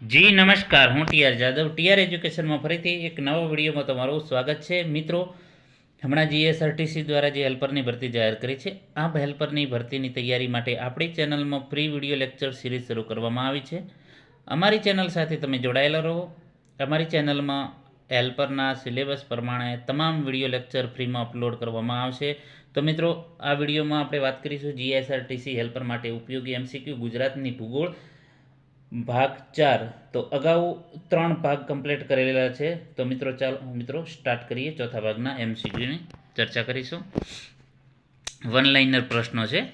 જી, નમસ્કાર. હું TR Jadav. TR એજ્યુકેશનમાં ફરીથી એક નવા વિડીયોમાં તમારું સ્વાગત છે. મિત્રો, હમણાં જીએસઆરટીસી દ્વારા જે હેલ્પરની ભરતી જાહેર કરી છે આ હેલ્પરની ભરતીની તૈયારી માટે આપણી ચેનલમાં ફ્રી વીડિયો લેક્ચર સિરીઝ શરૂ કરવામાં આવી છે. અમારી ચેનલ સાથે તમે જોડાયેલા રહો. અમારી ચેનલમાં હેલ્પરના સિલેબસ પ્રમાણે તમામ વીડિયો લેક્ચર ફ્રીમાં અપલોડ કરવામાં આવશે. તો મિત્રો, આ વિડીયોમાં આપણે વાત કરીશું જીએસઆરટીસી હેલ્પર માટે ઉપયોગી એમસીક્યુ ગુજરાતની ભૂગોળ. ભાગ ચાર. તો અગાઉ ત્રણ ભાગ કમ્પ્લીટ કરેલા છે. તો મિત્રો, ચાલો, મિત્રો સ્ટાર્ટ કરીએ ચોથા ભાગના એમસીક્યુની ચર્ચા કરીશું. વન લાઇનર પ્રશ્નો છે.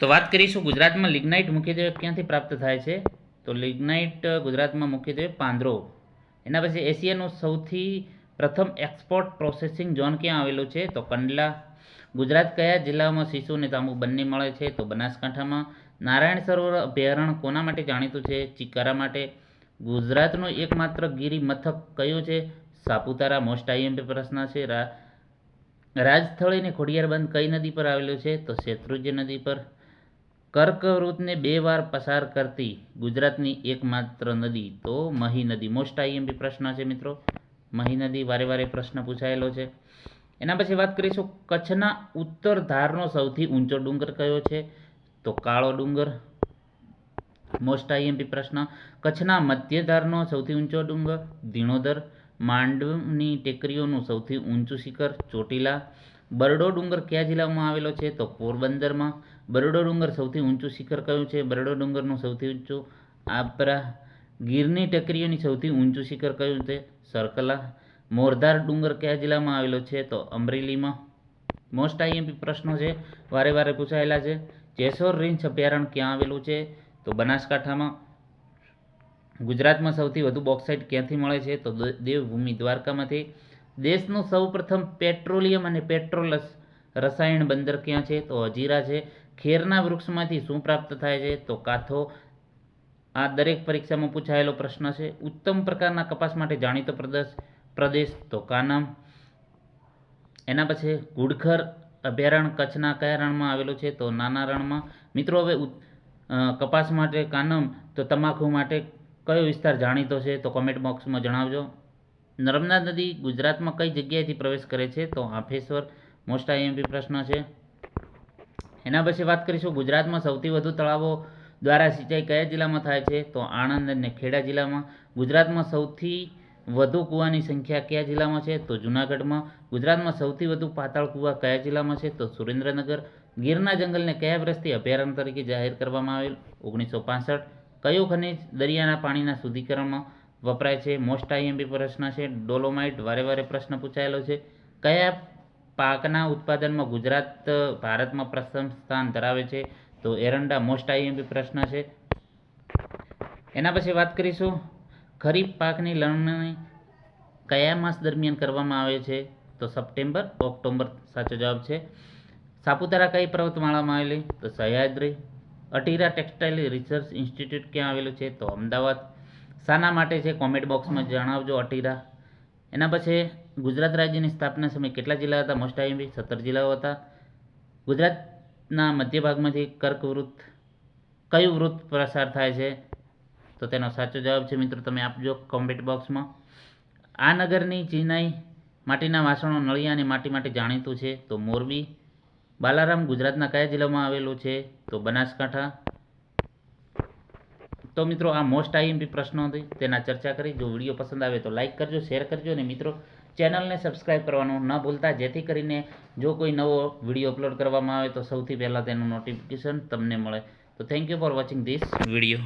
તો વાત કરીશું ગુજરાતમાં લિગ્નાઇટ મુખ્યત્વે ક્યાંથી પ્રાપ્ત થાય છે? તો લિગ્નાઇટ ગુજરાતમાં મુખ્યત્વે પાંદરો. એના પછી એશિયાનું સૌથી પ્રથમ એક્સપોર્ટ પ્રોસેસિંગ ઝોન ક્યાં આવેલું છે? તો કંડલા ગુજરાત કયા જિલ્લાઓમાં શીશુ અને તાંબુ બંને મળે છે, તો બનાસકાંઠામાં નારાયણ સરોવર અભયારણ્ય કોના માટે જાણીતું છે, ચિકારા માટે? ગુજરાતનું એકમાત્ર ગીરી મથક કયું છે? સાપુતારા મોસ્ટ આઈએમપી પ્રશ્ન છે. રાજસ્થળી અને ખોડિયાર બંધ કઈ નદી પર આવેલું છે? તો શેત્રુંજ્ય નદી પર. કર્કવૃતને બે વાર પસાર કરતી ગુજરાતની એકમાત્ર નદી તો મહી નદી. મોસ્ટ આઈએમપી પ્રશ્ન છે મિત્રો. મહી નદી વારે વારે પ્રશ્ન પૂછાયેલો છે. એના પછી વાત કરીશું કચ્છના ઉત્તર ધારનો સૌથી ઊંચો ડુંગર કયો છે? તો કાળો ડુંગર મોસ્ટ આઈએમપી પ્રશ્ન, કચ્છના મધ્ય ધારનો સૌથી ઊંચો ડુંગર, ધીણોધર, માંડવની ટેકરીઓનું સૌથી ઊંચું શિખર, ચોટીલા, બરડો ડુંગર કયા જિલ્લામાં આવેલો છે? તો પોરબંદરમાં, બરડો ડુંગર સૌથી ઊંચું શિખર કયું છે? બરડો ડુંગરનું સૌથી ઊંચું આપરા ગીરની ટેકરીઓની સૌથી ઊંચું શિખર કયું છે? સરકલા મોરધાર ડુંગર કયા જિલ્લામાં આવેલો છે? તો અમરેલીમાં. મોસ્ટ આઈએમપી પ્રશ્નો છે. વારે વારે પૂછાયેલા છે. જેસોર રીંછ અભયારણ્ય ક્યાં આવેલું છે? તો બનાસકાંઠામાં. ગુજરાતમાં સૌથી વધુ બોક્સાઇટ ક્યાંથી મળે છે? તો દેવભૂમિ દ્વારકામાંથી. દેશનું સૌપ્રથમ પેટ્રોલિયમ અને પેટ્રોલસ રસાયણ બંદર ક્યાં છે? તો હજીરા છે. ખેરના વૃક્ષમાંથી શું પ્રાપ્ત થાય છે? તો કાથો આ દરેક પરીક્ષામાં પૂછાયેલો પ્રશ્ન છે. ઉત્તમ પ્રકારના કપાસ માટે જાણીતો પ્રદેશ પ્રદેશ તો કાનમ એના પછી ગુડખર અભયારણ્ય કચ્છના કયા રણમાં આવેલું છે? તો નાના રણમાં. મિત્રો, હવે કપાસ માટે કાનમ તો તમાકુ માટે કયો વિસ્તાર જાણીતો છે? તો કોમેન્ટ બોક્સમાં જણાવજો. નર્મદા નદી ગુજરાતમાં કઈ જગ્યાએથી પ્રવેશ કરે છે? તો હાફેશ્વર મોસ્ટ આઈએમપી પ્રશ્ન છે. એના પછી વાત કરીશું ગુજરાતમાં સૌથી વધુ તળાવો દ્વારા સિંચાઈ કયા જિલ્લામાં થાય છે? તો આણંદ અને ખેડા જિલ્લામાં. ગુજરાતમાં સૌથી વધુ કૂવાની સંખ્યા કયા જિલ્લામાં છે? તો જૂનાગઢમાં. ગુજરાતમાં સૌથી વધુ પાતાળ કૂવા કયા જિલ્લામાં છે? તો સુરેન્દ્રનગર. ગીરના જંગલને કયા વર્ષથી અભયારણ્ય તરીકે જાહેર કરવામાં આવેલ? ઓગણીસો પાસઠ. કયું ખનિજ દરિયાના પાણીના શુદ્ધિકરણમાં વપરાય છે? મોસ્ટ આઈએમપી પ્રશ્ન છે. ડોલોમાઇટ વારે વારે પ્રશ્ન પૂછાયેલો છે. કયા પાકના ઉત્પાદનમાં ગુજરાત, ભારતમાં પ્રથમ સ્થાન ધરાવે છે? તો એરંડા મોસ્ટ આઈએમપી પ્રશ્ન છે. એના પછી વાત કરીશું ખરીફ પાકની લણણી કયા માસ દરમિયાન કરવામાં આવે છે? તો સપ્ટેમ્બર, ઓક્ટોબર સાચો જવાબ છે. સાપુતારા કઈ પર્વતમાળામાં આવેલી? તો Sahyadri. ATIRA textile research institute ક્યાં આવેલું છે? તો અમદાવાદ. શાના માટે છે કોમેન્ટ બોક્સમાં જણાવજો અટીરા. એના પછી ગુજરાત રાજ્યની સ્થાપના સમયે કેટલા જિલ્લા હતા? મોસ્ટ આઈએમપી સત્તર જિલ્લાઓ હતા. ગુજરાતના મધ્ય ભાગમાંથી કર્કવૃત્ત કયું વૃત્ત પ્રસાર થાય છે? તો તેનો સાચો જવાબ છે મિત્રો, તમે આપજો કોમેન્ટ બોક્સમાં આ નગરની ચિનાઈ માટીના વાસણો નળિયા અને માટી માટે જાણીતું છે. તો મોરબી, બાલારામ ગુજરાતના કયા જિલ્લામાં આવેલું છે? તો બનાસકાંઠા. તો મિત્રો, આ મોસ્ટ આઈએમપી પ્રશ્નો હતી, તેના ચર્ચા કરી. જો વીડિયો પસંદ આવે તો લાઇક કરજો શેર કરજો અને મિત્રો, ચેનલને સબસ્ક્રાઈબ કરવાનું ન ભૂલતા. જેથી કરીને જો કોઈ નવો વીડિયો અપલોડ કરવામાં આવે તો સૌથી પહેલાં તેનું નોટિફિકેશન તમને મળે. તો thank you for watching this video